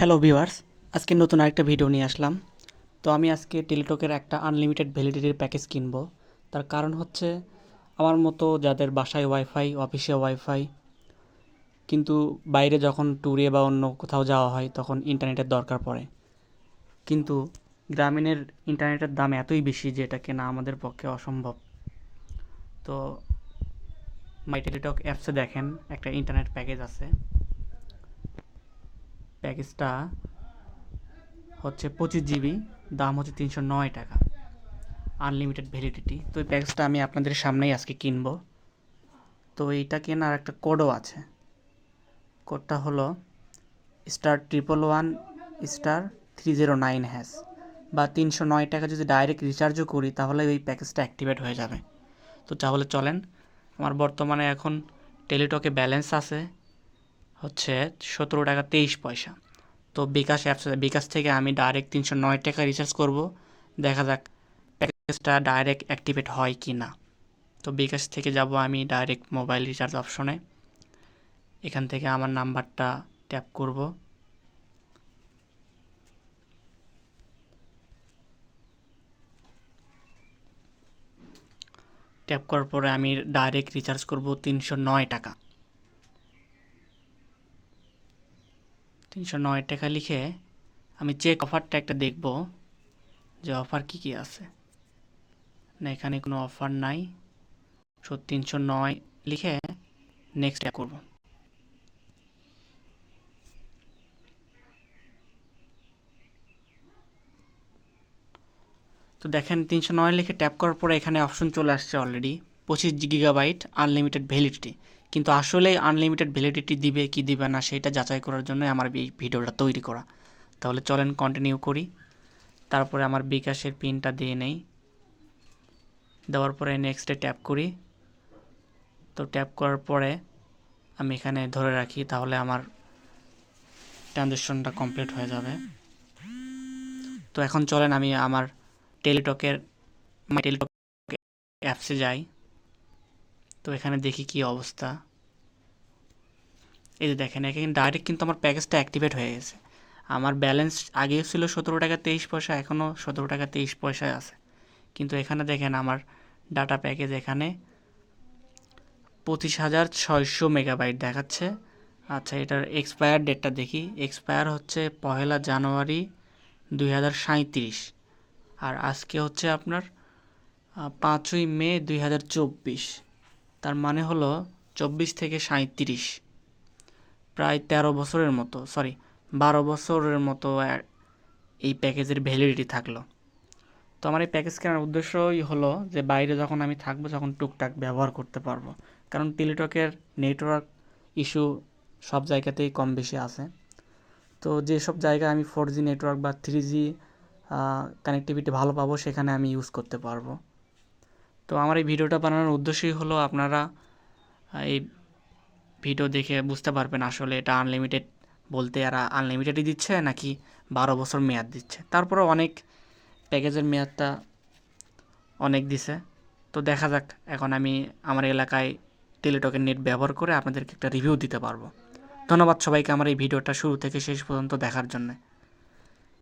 Hello viewers আজকে নতুন আরেকটা ভিডিও নিয়ে আসলাম। তো আমি আজকে টেলিটকের একটা আনলিমিটেড ভ্যালিডিটির প্যাকেজ কিনবো। তার কারণ হচ্ছে, আমার মতো যাদের বাসায় ওয়াইফাই অফিসে ওয়াইফাই কিন্তু বাইরে যখন ট্যুরে বা অন্য কোথাও যাওয়া হয়, তখন ইন্টারনেটের দরকার পড়ে। কিন্তু গ্রামীণের ইন্টারনেটের দাম এতই বেশি যে এটা কেনা আমাদের পক্ষে অসম্ভব। তো মাই টেলিটক অ্যাপসে দেখেন, একটা ইন্টারনেট প্যাকেজ আছে। প্যাকেজটা হচ্ছে পঁচিশ জিবি, দাম হচ্ছে তিনশো নয় টাকা। আনলিমিটেড ভ্যালিডিটি তো এই প্যাকেজটা আমি আপনাদের সামনেই আজকে কিনব। তো এইটা কেনার একটা কোডও আছে। কোডটা হলো star triple one star three zero nine hash বা তিনশো নয় টাকা যদি ডাইরেক্ট রিচার্জও করি, তাহলে ওই প্যাকেজটা অ্যাক্টিভেট হয়ে যাবে। তো তাহলে চলেন, আমার বর্তমানে এখন টেলিটকে ব্যালেন্স আছে। হচ্ছে সতেরো টাকা তেইশ পয়সা। তো বিকাশ অ্যাপস বিকাশ থেকে আমি ডাইরেক্ট তিনশো নয় টাকা রিচার্জ করব। দেখা যাক প্যাকেজটা ডাইরেক্ট অ্যাক্টিভেট হয় কি না তো বিকাশ থেকে যাব আমি ডাইরেক্ট মোবাইল রিচার্জ অপশনে এখান থেকে আমার নাম্বারটা ট্যাপ করব। ট্যাপ করার পরে আমি ডাইরেক্ট রিচার্জ করব তিনশো নয় টাকা। তিনশো নয় টাকা লিখে আমি চেক অফারটা একটা দেখব, যে অফার কি কি আছে। না, এখানে কোনো অফার নাই। সো, তিনশো নয় লিখে নেক্সট অ্যাপ করব। তো দেখেন, তিনশো নয় লিখে ট্যাপ করার পরে এখানে অপশন চলে আসছে অলরেডি পঁচিশ গিগাবাইট আনলিমিটেড ভ্যালিডিটি কিন্তু আসলে আনলিমিটেড ভ্যালিডিটি দিবে কি দিবে না সেটা যাচাই করার জন্য আমার এই ভিডিওটা তৈরি করা। তাহলে চলেন কন্টিনিউ করি। তারপরে আমার বিকাশের পিনটা দিয়ে নেই। দেওয়ার পরে নেক্সটে ট্যাপ করি। তো ট্যাপ করার পরে আমি এখানে ধরে রাখি, তাহলে আমার ট্রানজ্যাকশনটা কমপ্লিট হয়ে যাবে। তো এখন চলেন আমি আমার টেলিটকের মাই টেলিটক অ্যাপসে যাই। তো এখানে দেখি কি অবস্থা। এই যে দেখেন এখানে ডাইরেক্ট কিন্তু আমার প্যাকেজটা অ্যাক্টিভেট হয়ে গেছে। আমার ব্যালেন্স আগেও ছিল সতেরো টাকা তেইশ পয়সা এখনও সতেরো টাকা তেইশ পয়সায় আছে। কিন্তু এখানে দেখেন, আমার ডাটা প্যাকেজ এখানে পঁচিশ হাজার ছয়শো মেগাবাইট দেখাচ্ছে। আচ্ছা এটার এক্সপায়ার ডেটটা দেখি। এক্সপায়ার হচ্ছে পহেলা জানুয়ারি দুই হাজার সাঁত্রিশ আর আজকে হচ্ছে আপনার পাঁচই মে দুই হাজার চব্বিশ। তার মানে হলো চব্বিশ থেকে সাঁত্রিশ প্রায় তেরো বছরের মতো সরি বারো বছরের মতো এই প্যাকেজের ভ্যালিডিটি থাকল। তো আমার এই প্যাকেজ কেনার উদ্দেশ্যই হলো যে বাইরে যখন আমি থাকব তখন টুকটাক ব্যবহার করতে পারব। কারণ টেলিটকের নেটওয়ার্ক ইস্যু সব জায়গাতেই কম বেশি আছে। তো যেসব জায়গায় আমি ফোর জি নেটওয়ার্ক বা থ্রি জি কানেক্টিভিটি ভালো পাবো সেখানে আমি ইউজ করতে পারব। তো আমার এই ভিডিওটা বানানোর উদ্দেশ্যই হলো আপনারা এই ভিডিও দেখে বুঝতে পারবেন আসলে এটা আনলিমিটেড বলতে এরা আনলিমিটেডই দিচ্ছে নাকি বারো বছর মেয়াদ দিচ্ছে। তারপরে অনেক প্যাকেজের মেয়াদটা অনেক দিছে। তো দেখা যাক, এখন আমি আমার এলাকায় টেলিটকের নেট ব্যবহার করে আপনাদেরকে একটা রিভিউ দিতে পারব। ধন্যবাদ সবাইকে আমার এই ভিডিওটা শুরু থেকে শেষ পর্যন্ত দেখার জন্যে।